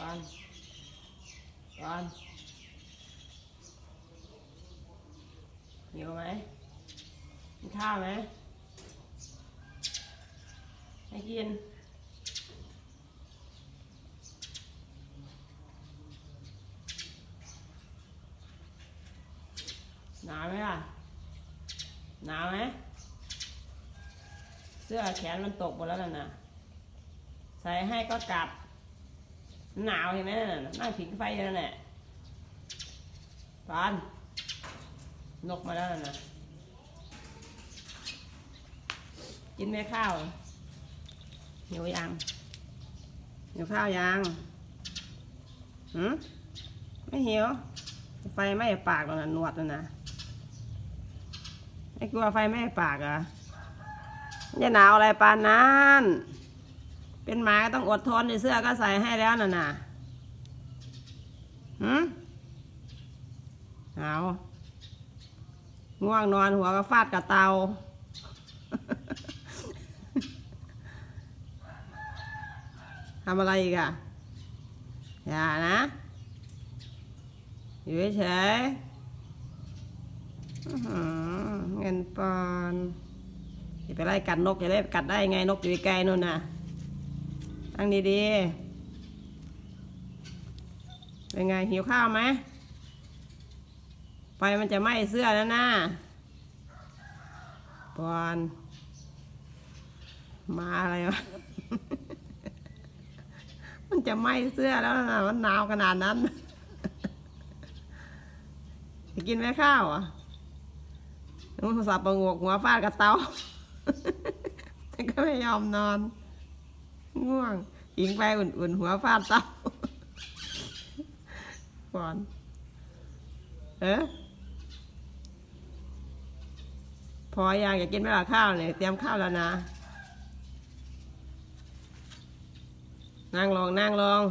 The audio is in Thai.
ก่อนหิวไหมกินข้าวไหมให้กินหนาวไหมล่ะหนาวไหมเสื้อแขนมันตกหมดแล้วน่ะนะใส่ให้ก็กลับ หนาวเห็นไหมน่ะนั่งผิงไฟอยู่นั่นแหละปานนกมาแล้วนะนะกินไหมข้าวเหิวยังเหิวข้าวยังหืมไม่หิวไฟไหม้ปากแล้วนะหนวดแล้วนะไม่กลัวไฟไหม้ปากเหรอจะหนาวอะไรปานนั้น เป็นหมาก็ต้องอดทนในเสื้อก็ใส่ให้แล้วน่ะนะหืมหนาง่วงนอนหัวก็ฟาดกับเตา ทำอะไรอีกอะอย่านะ อยู่เฉยเงินปอนอย่าไปไล่กัดนกอย่าไล่กัดได้ไงนกอยู่ไกลนู่นน่ะ ตั้งดีๆ เป็นไงหิวข้าวไหมไฟมันจะไหม้เสื้อแล้วนะปอน มาอะไรวะ มันจะไหม้เสื้อแล้วนะมันหนาวขนาดนั้น จะกินไหมข้าวอะน้องสับประงกหัวฟาดกับเตาแต่ก็ไม่ยอมนอน ง่วงหิงไปอุ่นๆหัวฟาดเตาก่อนเอ๊ะพอยังอยากกินไหล่ะข้าวเนี่ยเตรียมข้าวแล้วนะ นั่งลงนั่งลง